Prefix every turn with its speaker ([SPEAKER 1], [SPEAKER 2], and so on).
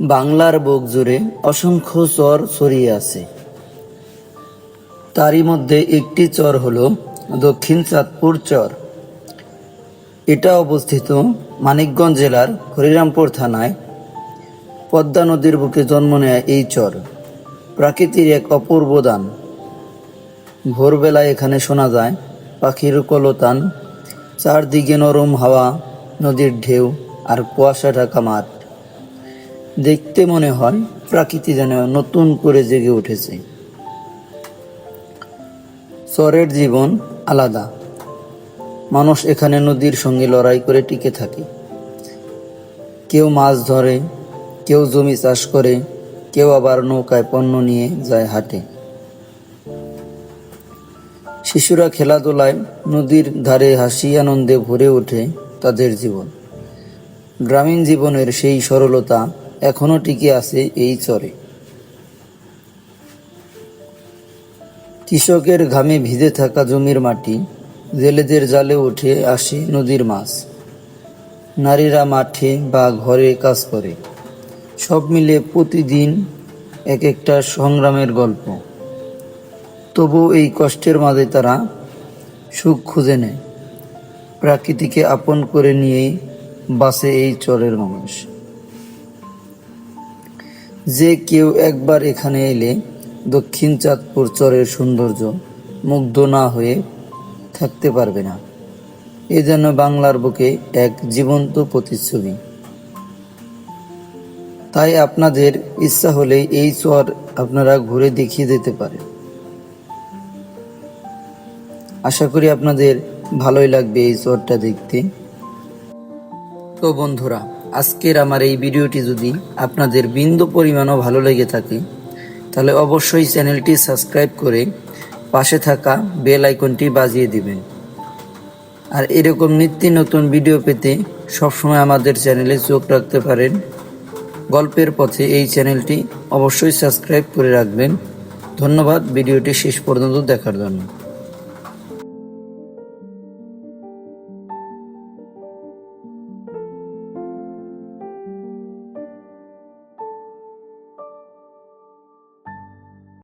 [SPEAKER 1] বাংলার বুক জুড়ে অসংখ্য চর ছড়িয়ে আছে। তারই মধ্যে একটি চর হল দক্ষিণ চাঁদপুর চর। এটা অবস্থিত মানিকগঞ্জ জেলার হরিরামপুর থানায়। পদ্মা নদীর বুকে জন্ম নেয় এই চর। প্রাকৃতির এক অপূর্ব দান। ভোরবেলায় এখানে শোনা যায়, পাখির কলতান, চারদিকে নরম হাওয়া, নদীর ঢেউ আর কুয়াশা ঢাকা মাঠ। দেখতে মনে হয় প্রাকৃতি যেন নতুন করে জেগে উঠেছে। চরের জীবন আলাদা। মানুষ এখানে নদীর সঙ্গে লড়াই করে টিকে থাকে। কেউ মাছ ধরে, কেউ জমি চাষ করে, কেউ আবার নৌকায় পণ্য নিয়ে যায় হাটে। শিশুরা খেলাধুলায় নদীর ধারে হাসি আনন্দে ভরে ওঠে তাদের জীবন। গ্রামীণ জীবনের সেই সরলতা এখনও টিকে আছে এই চরে। কৃষকের ঘামে ভিজে থাকা জমির মাটি জেলেদের জালে উঠে আসে নদীর মাছ। নারীরা মাঠে বা ঘরে কাজ করে। সব মিলে প্রতিদিন এক একটা সংগ্রামের গল্প। তবু এই কষ্টের মাঝে তারা সুখ খুঁজে নেয়। প্রাকৃতিকে আপন করে নিয়েই বাসে এই চরের মানুষ। যে কেউ একবার এখানে এলে দক্ষিণ চাঁদপুর চরের সৌন্দর্য মুগ্ধ না হয়ে থাকতে পারবে না। এ যেন বাংলার বুকে এক জীবন্ত প্রতিচ্ছবি। তাই আপনাদের ইচ্ছা হলে এই চর আপনারা ঘুরে দেখিয়ে দিতে পারেন। আশা করি আপনাদের ভালোই লাগবে এই চরটা দেখতে। তো বন্ধুরা আজকের আমার এই ভিডিওটি যদি আপনাদের বিন্দু পরিমাণও ভালো লেগে থাকে, তাহলে অবশ্যই চ্যানেলটি সাবস্ক্রাইব করে পাশে থাকা বেল আইকনটি বাজিয়ে দিবেন। আর এরকম নিত্য নতুন ভিডিও পেতে সবসময় আমাদের চ্যানেলে চোখ রাখতে পারেন। গল্পের পথে এই চ্যানেলটি অবশ্যই সাবস্ক্রাইব করে রাখবেন। ধন্যবাদ, ভিডিওটি শেষ পর্যন্ত দেখার জন্য।